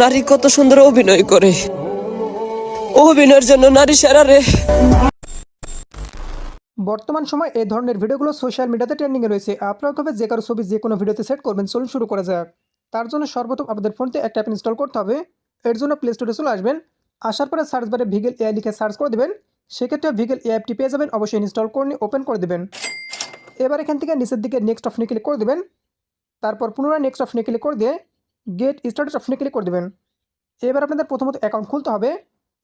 নারী কত সুন্দর অভিনয় করে। অভিনয়ের জন্য নারী সেরা রে। বর্তমান সময় এই ধরনের ভিডিওগুলো সোশ্যাল মিডিয়াতে ট্রেন্ডিংয়ে রয়েছে। আপনারা কবে যে কারও ছবি, যে কোনো ভিডিওতে সেট করবেন, চলুন শুরু করা যাক। তার জন্য সর্বপ্রথম আপনাদের ফোনতে একটা অ্যাপ ইনস্টল করতে হবে। এর জন্য প্লে স্টোরে চলে আসবেন। আসার পরে সার্চ বারে ভিগেল এআই লিখে সার্চ করে দেবেন। সেক্ষেত্রে ভিগেল এ অ্যাপটি পেয়ে যাবেন, অবশ্যই ইনস্টল করে নিয়ে ওপেন করে দেবেন। এবার এখান থেকে নিচের দিকে নেক্সট অপশনে ক্লিক করে দেবেন। তারপর পুনরায় নেক্সট অপশনে ক্লিক করে দিয়ে গেট স্টার্টেড অপশনে ক্লিক করে দেবেন। এবার আপনাদের প্রথমত অ্যাকাউন্ট খুলতে হবে।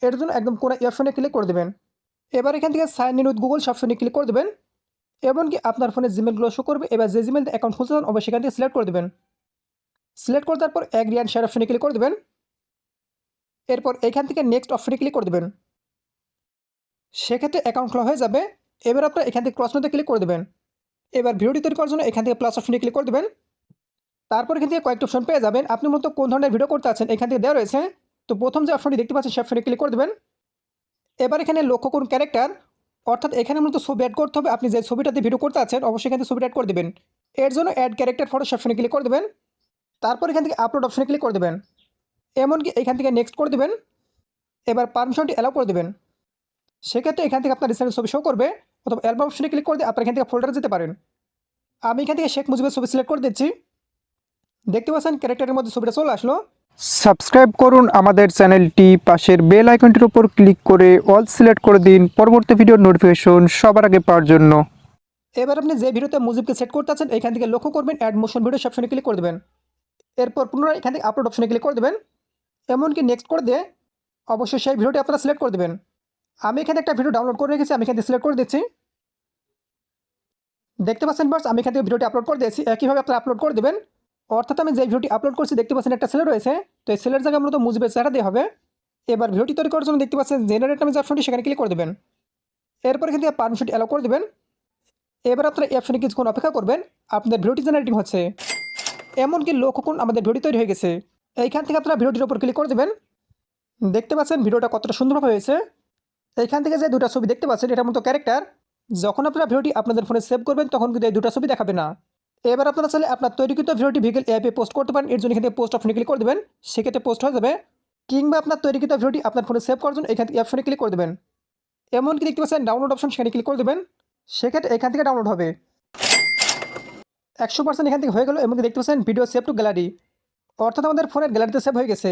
এর জন্য একদম কোনো অপশনে ক্লিক করে দেবেন। এবার এখান থেকে সাইন ইন উইথ গুগল অপশনে ক্লিক করে দেবেন। এমনকি আপনার ফোনে জিমেলগুলো শো করবে। এবার যে জিমেল অ্যাকাউন্ট খুলতে চান, অবশ্যই সেখান থেকে সিলেক্ট করে দেবেন। সিলেক্ট করে তারপর অ্যাগ্রি অ্যান্ড শেয়ার অপশনে ক্লিক করে দেবেন। এরপর এখান থেকে নেক্সট অপশনে ক্লিক করে দেবেন। সেক্ষেত্রে অ্যাকাউন্ট খোলা হয়ে যাবে। এবার আপনার এখান থেকে ক্রস নোতে ক্লিক করে দেবেন। এবার ভিডিওটি তৈরি করার জন্য এখান থেকে প্লাস অপশনে ক্লিক করে দেবেন। তারপর এখান থেকে কয়েকটা অপশন পেয়ে যাবেন। আপনি মূলত কোন ধরনের ভিডিও করতে আছেন এখান থেকে দেওয়া রয়েছে। তো প্রথম যে অপশনটি দেখতে পাচ্ছেন, সে অপশনে ক্লিক করে দেবেন। এবার এখানে লক্ষ্য করুন ক্যারেক্টার অর্থাৎ এখানে মূলত ছবি অ্যাড করতে হবে। আপনি যে ছবিটাতে ভিডিও করতে আছেন, অবশ্যই এখান থেকে ছবিটা অ্যাড করে দেবেন। এর জন্য অ্যাড ক্যারেক্টার ফটো অপশনে ক্লিক করে দেবেন। তারপর এখান থেকে আপলোড অপশনে ক্লিক করে দেবেন। এমনকি এখান থেকে নেক্সট করে দেবেন। এবার পারমিশনটি অ্যালাউ করে দেবেন। সেক্ষেত্রে এখান থেকে আপনার রিসেন্ট ছবি শো করবে। অথবা অ্যালবাম অপশনে ক্লিক করে দিয়ে আপনার এখান থেকে ফোল্ডারে যেতে পারেন। আমি এখান থেকে শেখ মুজিবের ছবি সিলেক্ট করে দিচ্ছি। দেখতে পাচ্ছেন ক্যারেক্টারের মধ্যে ছবিটা চলে আসলো। সাবস্ক্রাইব করুন আমাদের চ্যানেলটি পাশের বেল আইকনটির উপর ক্লিক করে অল সিলেক্ট করে দিন পরবর্তী ভিডিওর নোটিফিকেশন সবার আগে পাওয়ার জন্য। এবার আপনি যে ভিডিওতে মুজিবকে সেট করতে আছেন এখান থেকে লক্ষ্য করবেন অ্যাড মোশন ভিডিও অপশনে ক্লিক করে দেবেন। এরপর পুনরায় এখান থেকে আপলোড অপশনে ক্লিক করে দেবেন। এমনকি নেক্সট করে দিয়ে অবশ্যই সেই ভিডিওটি আপনারা সিলেক্ট করে দেবেন। আমি এখানে একটা ভিডিও ডাউনলোড করে রেখেছি আমি এখান থেকে সিলেক্ট করে দিচ্ছি। দেখতে পাচ্ছেন বাস আমি এখান থেকে ভিডিওটি আপলোড করে দিয়েছি। একইভাবে আপনারা আপলোড করে দেবেন। অর্থাৎ আমি যে ভিডিওটি আপলোড করছি, দেখতে পাচ্ছেন একটা ছেলে রয়েছে। তো এই ছেলের জায়গায় মূলত মুজিবের চেহারা দিয়ে হবে। এবার ভিডিওটি তৈরি করার জন্য দেখতে পাচ্ছেন জেনারেট আমি যে অপশনটি সেখানে ক্লিক করে দেবেন। এরপর এখান থেকে পারমিশনটি অ্যালাউ করে দেবেন। এবার আপনারা এই অপশনে কিছুক্ষণ অপেক্ষা করবেন। আপনাদের ভিডিওটি জেনারেটিং হচ্ছে। এমনকি করুন আমাদের ভিডিও তৈরি হয়ে গেছে। এইখান থেকে আপনারা ভিডিওটির উপর ক্লিক করে দেবেন। দেখতে পাচ্ছেন ভিডিওটা কতটা সুন্দরভাবে হয়েছে। এইখান থেকে যে দুটো ছবি দেখতে পাচ্ছেন, এটার মতো ক্যারেক্টার যখন আপনারা ভিডিওটি আপনাদের ফোনে সেভ করবেন, তখন কিন্তু এই দুটো ছবি দেখাবে না। এবার আপনারা চাইলে আপনার তৈরিকৃত ভিডিওটি ভিগেল অ্যাপে পোস্ট করতে পারেন। এর জন্য এখানে পোস্ট অপশনে ক্লিক করে দেবেন। সেক্ষেত্রে পোস্ট হয়ে যাবে কিংবা আপনার তৈরিকৃত ভিডিওটি আপনার ফোনে সেভ করার জন্য এখান থেকে অপশনে ক্লিক করে দেবেন। এমনকি দেখতে পাচ্ছেন ডাউনলোড অপশন সেখানে ক্লিক করে দেবেন। সেক্ষেত্রে এখান থেকে ডাউনলোড হবে। একশো পার্সেন্ট এখান থেকে হয়ে গেল। এমনকি দেখতে পাচ্ছেন ভিডিও সেভ টু গ্যালারি অর্থাৎ আমাদের ফোনের গ্যালারিতে সেভ হয়ে গেছে।